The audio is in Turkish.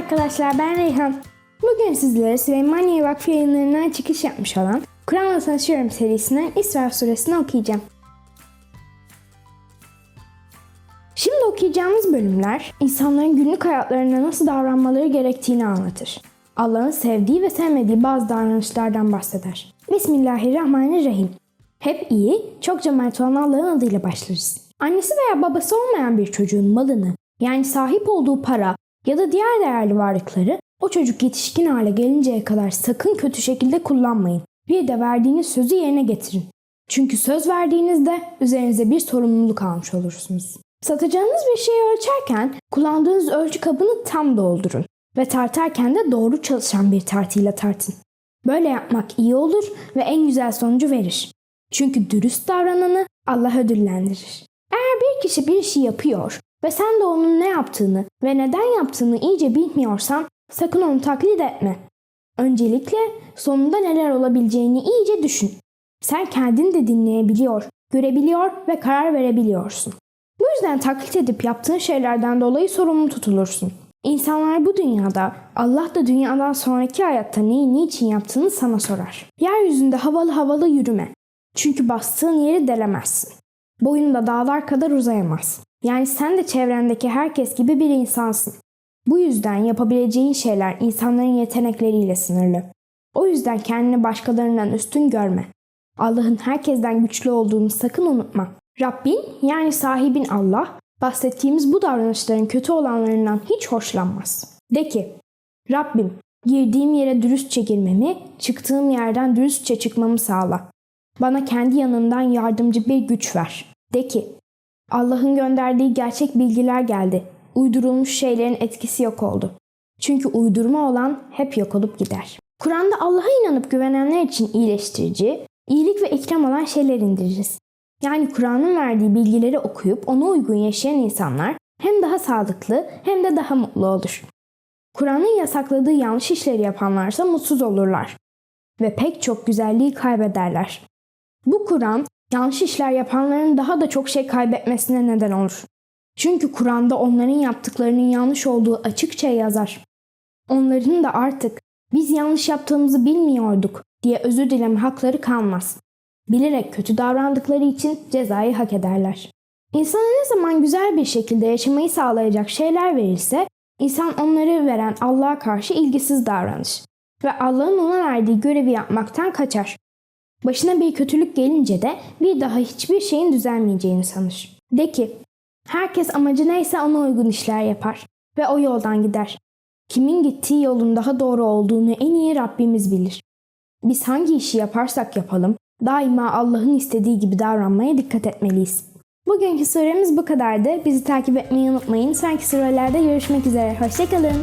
arkadaşlar ben Reyhan. Bugün sizlere Süleymaniye Vakfı yayınlarından çıkış yapmış olan Kur'an'la Tanışıyorum serisinden İsra suresini okuyacağım. Şimdi okuyacağımız bölümler insanların günlük hayatlarında nasıl davranmaları gerektiğini anlatır. Allah'ın sevdiği ve sevmediği bazı davranışlardan bahseder. Bismillahirrahmanirrahim. Hep iyi, çok cömert olan Allah'ın adıyla başlarız. Annesi veya babası olmayan bir çocuğun malını, yani sahip olduğu para ya da diğer değerli varlıkları o çocuk yetişkin hale gelinceye kadar sakın kötü şekilde kullanmayın. Bir de verdiğiniz sözü yerine getirin. Çünkü söz verdiğinizde üzerinize bir sorumluluk almış olursunuz. Satacağınız bir şeyi ölçerken kullandığınız ölçü kabını tam doldurun ve tartarken de doğru çalışan bir tartıyla tartın. Böyle yapmak iyi olur ve en güzel sonucu verir. Çünkü dürüst davrananı Allah ödüllendirir. Eğer bir kişi bir işi yapıyor ve sen de onun ne yaptığını ve neden yaptığını iyice bilmiyorsan sakın onu taklit etme. Öncelikle sonunda neler olabileceğini iyice düşün. Sen kendini de dinleyebiliyor, görebiliyor ve karar verebiliyorsun. Bu yüzden taklit edip yaptığın şeylerden dolayı sorumlu tutulursun. İnsanlar bu dünyada, Allah da dünyadan sonraki hayatta neyi niçin yaptığını sana sorar. Yeryüzünde havalı havalı yürüme. Çünkü bastığın yeri delemezsin. Boyun da dağlar kadar uzayamaz. Yani sen de çevrendeki herkes gibi bir insansın. Bu yüzden yapabileceğin şeyler insanların yetenekleriyle sınırlı. O yüzden kendini başkalarından üstün görme. Allah'ın herkesten güçlü olduğunu sakın unutma. Rabbin yani sahibin Allah bahsettiğimiz bu davranışların kötü olanlarından hiç hoşlanmaz. De ki, Rabbim girdiğim yere dürüstçe girmemi, çıktığım yerden dürüstçe çıkmamı sağla. Bana kendi yanından yardımcı bir güç ver. De ki, Allah'ın gönderdiği gerçek bilgiler geldi. Uydurulmuş şeylerin etkisi yok oldu. Çünkü uydurma olan hep yok olup gider. Kur'an'da Allah'a inanıp güvenenler için iyileştirici, iyilik ve ikram olan şeyler indiririz. Yani Kur'an'ın verdiği bilgileri okuyup ona uygun yaşayan insanlar hem daha sağlıklı hem de daha mutlu olur. Kur'an'ın yasakladığı yanlış işleri yapanlarsa mutsuz olurlar ve pek çok güzelliği kaybederler. Bu Kur'an yanlış işler yapanların daha da çok şey kaybetmesine neden olur. Çünkü Kur'an'da onların yaptıklarının yanlış olduğu açıkça yazar. Onların da artık biz yanlış yaptığımızı bilmiyorduk diye özür dileme hakları kalmaz. Bilerek kötü davrandıkları için cezayı hak ederler. İnsana ne zaman güzel bir şekilde yaşamayı sağlayacak şeyler verilse, insan onları veren Allah'a karşı ilgisiz davranır ve Allah'ın ona verdiği görevi yapmaktan kaçar. Başına bir kötülük gelince de bir daha hiçbir şeyin düzelmeyeceğini sanır. De ki, herkes amacı neyse ona uygun işler yapar ve o yoldan gider. Kimin gittiği yolun daha doğru olduğunu en iyi Rabbimiz bilir. Biz hangi işi yaparsak yapalım, daima Allah'ın istediği gibi davranmaya dikkat etmeliyiz. Bugünkü suremiz bu kadardı. Bizi takip etmeyi unutmayın. Sonraki surelerde görüşmek üzere. Hoşçakalın.